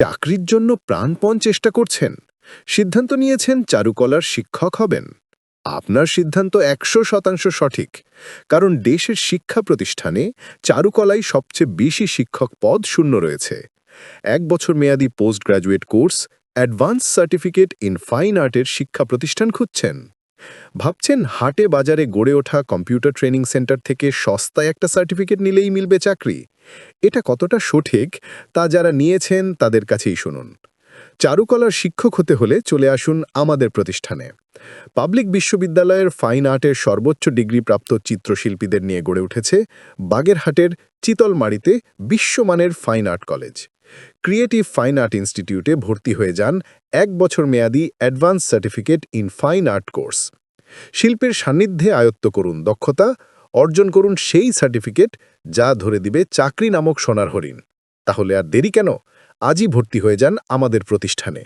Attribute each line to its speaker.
Speaker 1: চাকরির জন্য প্রাণপণ চেষ্টা করছেন। সিদ্ধান্ত নিয়েছেন চারুকলার শিক্ষক হবেন। আপনার সিদ্ধান্ত একশো শতাংশ সঠিক, কারণ দেশের শিক্ষা প্রতিষ্ঠানে চারুকলায় সবচেয়ে বেশি শিক্ষক পদ শূন্য রয়েছে। এক বছর মেয়াদী post graduate course advance certificate in fine আর্টের শিক্ষা প্রতিষ্ঠান খুঁজছেন। ভাবছেন হাটে বাজারে গড়ে ওঠা কম্পিউটার ট্রেনিং সেন্টার থেকে সস্তায় একটা সার্টিফিকেট নিলেই মিলবে চাকরি। এটা কতটা সঠিক তা যারা নিয়েছেন তাদের কাছেই শুনুন। চারুকলার শিক্ষক হতে হলে চলে আসুন আমাদের প্রতিষ্ঠানে। পাবলিক বিশ্ববিদ্যালয়ের ফাইন আর্টের সর্বোচ্চ ডিগ্রিপ্রাপ্ত চিত্রশিল্পীদের নিয়ে গড়ে উঠেছে বাগেরহাটের চিতলমারিতে বিশ্বমানের fine art college. Creative fine art ইনস্টিটিউটে ভর্তি হয়ে যান এক বছর মেয়াদি advance certificate in fine art course শিল্পের সান্নিধ্যে আয়ত্ত করুন দক্ষতা, অর্জন করুন সেই সার্টিফিকেট যা ধরে দিবে চাকরি নামক সোনার হরিণ। তাহলে আর দেরি কেন? আজই ভর্তি হয়ে যান আমাদের প্রতিষ্ঠানে।